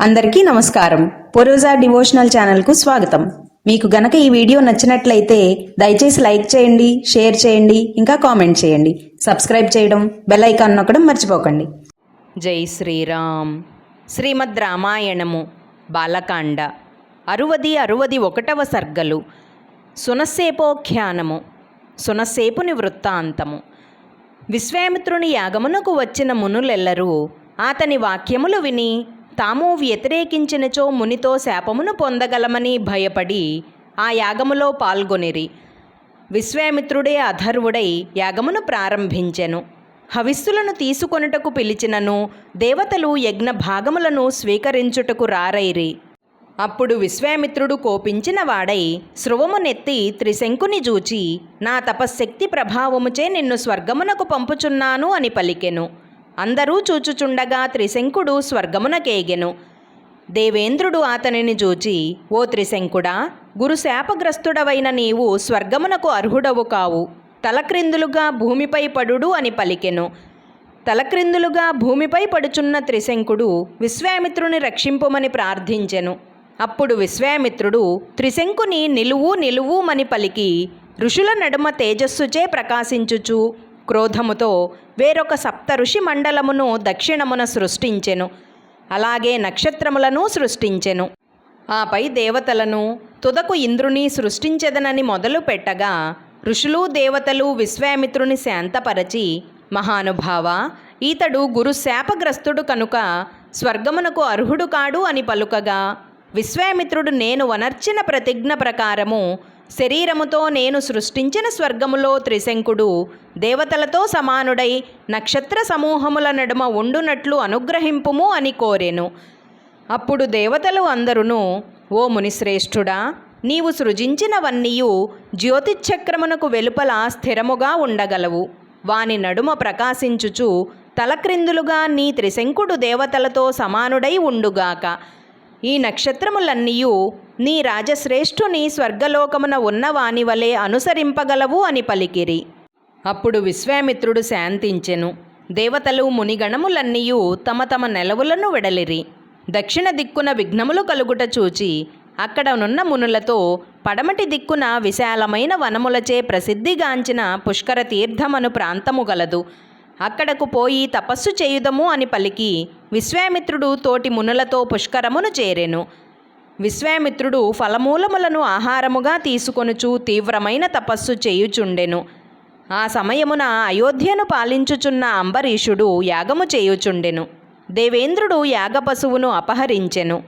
అందరికీ నమస్కారం. పొరోజా డివోషనల్ ఛానల్కు స్వాగతం. మీకు గనక ఈ వీడియో నచ్చినట్లయితే దయచేసి లైక్ చేయండి షేర్ చేయండి ఇంకా కామెంట్ చేయండి. సబ్స్క్రైబ్ చేయడం బెల్ ఐకాన్ నొక్కడం మర్చిపోకండి. జై శ్రీరామ్. శ్రీమద్ రామాయణము బాలకాండ. అరువది అరువది ఒకటవ సర్గలు. సునసేపోఖ్యానము సునస్సేపుని వృత్తాంతము. విశ్వామిత్రుని యాగమునకు వచ్చిన మునులెల్లరూ అతని వాక్యములు విని తాము వ్యతిరేకించినచో మునితో శాపమును పొందగలమని భయపడి ఆ యాగములో పాల్గొనిరి. విశ్వామిత్రుడే అధర్వుడై యాగమును ప్రారంభించెను. హవిస్సులను తీసుకొనుటకు పిలిచినను దేవతలు యజ్ఞ భాగములను స్వీకరించుటకు రారైరి. అప్పుడు విశ్వామిత్రుడు కోపించిన వాడై స్రువమునెత్తి త్రిశంకుని జూచి నా తపశ్శక్తి ప్రభావముచే నిన్ను స్వర్గమునకు పంపుచున్నాను అని పలికెను. అందరూ చూచుచుండగా త్రిశంకుడు స్వర్గమునకేగెను. దేవేంద్రుడు అతనిని చూచి ఓ త్రిశంకుడా గురుశాపగ్రస్తుడవైన నీవు స్వర్గమునకు అర్హుడవు కావు. తలక్రిందులుగా భూమిపై పడుడు అని పలికెను. తలక్రిందులుగా భూమిపై పడుచున్న త్రిశంకుడు విశ్వామిత్రుని రక్షింపుమని ప్రార్థించెను. అప్పుడు విశ్వామిత్రుడు త్రిశంకుని నిలువు నిలువుమని పలికి ఋషుల నడుమ తేజస్సుచే ప్రకాశించుచు క్రోధముతో వేరొక సప్త ఋషి మండలమును దక్షిణమున సృష్టించెను. అలాగే నక్షత్రములను సృష్టించెను. ఆపై దేవతలను తుదకు ఇంద్రుని సృష్టించెదనని మొదలు పెట్టగా ఋషులు దేవతలు విశ్వామిత్రుని శాంతపరచి మహానుభావ ఈతడు గురు శాపగ్రస్తుడు కనుక స్వర్గమునకు అర్హుడు కాడు అని పలుకగా విశ్వామిత్రుడు నేను వనర్చిన ప్రతిజ్ఞ ప్రకారము శరీరముతో నేను సృష్టించిన స్వర్గములో త్రిశంకుడు దేవతలతో సమానుడై నక్షత్ర సమూహముల నడుమ ఉండునట్లు అనుగ్రహింపుము అని కోరెను. అప్పుడు దేవతలు అందరును ఓ మునిశ్రేష్ఠుడా నీవు సృజించినవన్నీయు జ్యోతిచక్రమునకు వెలుపల స్థిరముగా ఉండగలవు. వాని నడుమ ప్రకాశించుచు తలక్రిందులుగా నీ త్రిశంకుడు దేవతలతో సమానుడై ఉండుగాక. ఈ నక్షత్రములన్నీయు నీ రాజశ్రేష్ఠుని స్వర్గలోకమున ఉన్నవాని వలె అనుసరింపగలవు అని పలికిరి. అప్పుడు విశ్వామిత్రుడు శాంతించెను. దేవతలు మునిగణములన్నీయు తమ తమ నెలవులను వెడలిరి. దక్షిణ దిక్కున విఘ్నములు కలుగుట చూచి అక్కడనున్న మునులతో పడమటి దిక్కున విశాలమైన వనములచే ప్రసిద్ధిగాంచిన పుష్కర తీర్థమను ప్రాంతము గలదు. అక్కడకు పోయి తపస్సు చేయుదము అని పలికి విశ్వామిత్రుడు తోటి మునులతో పుష్కరమును చేరెను. విశ్వామిత్రుడు ఫలమూలములను ఆహారముగా తీసుకొనుచు తీవ్రమైన తపస్సు చేయుచుండెను. ఆ సమయమున అయోధ్యను పాలించుచున్న అంబరీషుడు యాగము చేయుచుండెను. దేవేంద్రుడు యాగ పశువును అపహరించెను.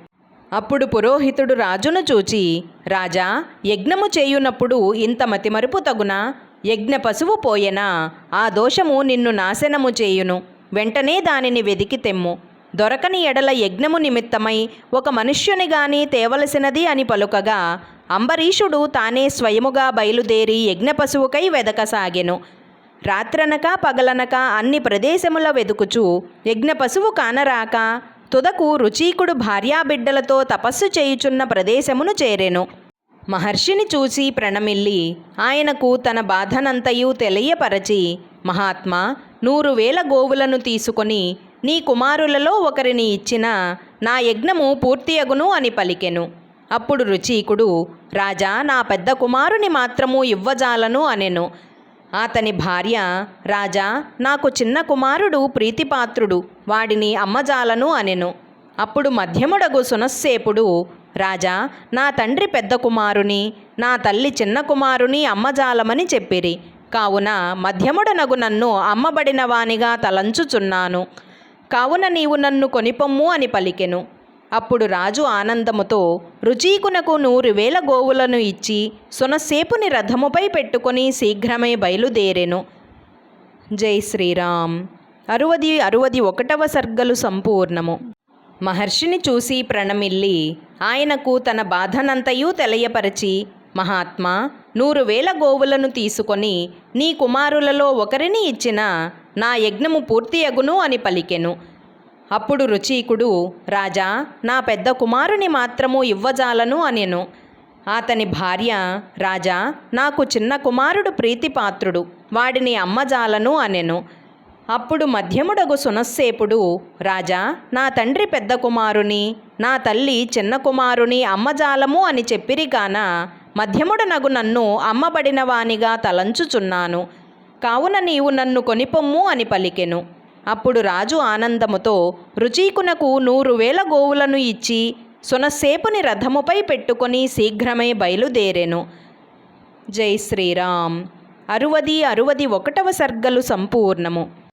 అప్పుడు పురోహితుడు రాజును చూచి రాజా యజ్ఞము చేయునప్పుడు ఇంత మతిమరుపు తగునా? యజ్ఞ పశువు పోయెనా? ఆ దోషము నిన్ను నాశనము చేయును. వెంటనే దానిని వెదికి తెమ్ము. దొరకని ఎడల యజ్ఞము నిమిత్తమై ఒక మనుష్యుని గాని తేవలసినది అని పలుకగా అంబరీషుడు తానే స్వయముగా బయలుదేరి యజ్ఞ పశువుకై వెదకసాగెను. రాత్రనక పగలనక అన్ని ప్రదేశముల వెదుకుచు యజ్ఞ పశువు కానరాక తుదకు రుచీకుడు భార్యాబిడ్డలతో తపస్సు చేయుచున్న ప్రదేశమును చేరెను. మహర్షిని చూసి ప్రణమిల్లి ఆయనకు తన బాధనంతయు తెలియపరచి మహాత్మా నూరు వేల గోవులను తీసుకొని నీ కుమారులలో ఒకరిని ఇచ్చిన నా యజ్ఞము పూర్తియగును అని పలికెను. అప్పుడు రుచీకుడు రాజా నా పెద్ద కుమారుని మాత్రము ఇవ్వజాలను అనెను. అతని భార్య రాజా నాకు చిన్న కుమారుడు ప్రీతిపాత్రుడు వాడిని అమ్మజాలను అనెను. అప్పుడు మధ్యముడగు సునస్సేపుడు రాజా నా తండ్రి పెద్ద కుమారుని నా తల్లి చిన్న కుమారుని అమ్మజాలమని చెప్పిరి. కావున మధ్యముడనగు నన్ను అమ్మబడిన వానిగా తలంచుచున్నాను. కావున నీవు నన్ను కొనిపొమ్ము అని పలికెను. అప్పుడు రాజు ఆనందముతో రుచీకునకు నూరు వేల గోవులను ఇచ్చి సునసేపుని రథముపై పెట్టుకొని శీఘ్రమే బయలుదేరెను. జై శ్రీరామ్. అరువది అరువది ఒకటవ సర్గలు సంపూర్ణము. మహర్షిని చూసి ప్రణమిల్లి ఆయనకు తన బాధనంతయు తెలియపరచి మహాత్మా నూరు వేల గోవులను తీసుకొని నీ కుమారులలో ఒకరిని ఇచ్చిన నా యజ్ఞము పూర్తియగును అని పలికెను. అప్పుడు రుచీకుడు రాజా నా పెద్ద కుమారుని మాత్రము ఇవ్వజాలను అనెను. అతని భార్య రాజా నాకు చిన్న కుమారుడు ప్రీతిపాత్రుడు వాడిని అమ్మజాలను అనెను. అప్పుడు మధ్యముడగు సునస్సేపుడు రాజా నా తండ్రి పెద్ద కుమారుని నా తల్లి చిన్న కుమారుని అమ్మజాలము అని చెప్పిరిగాన మధ్యముడనగు నన్ను అమ్మబడిన వానిగా తలంచుచున్నాను. కావున నీవు నన్ను కొనిపొమ్ము అని పలికెను. అప్పుడు రాజు ఆనందముతో రుచీకునకు నూరు వేల గోవులను ఇచ్చి సునసేపుని రథముపై పెట్టుకొని శీఘ్రమే బయలుదేరెను. జై శ్రీరామ్. అరువది అరువది ఒకటవ సర్గలు సంపూర్ణము.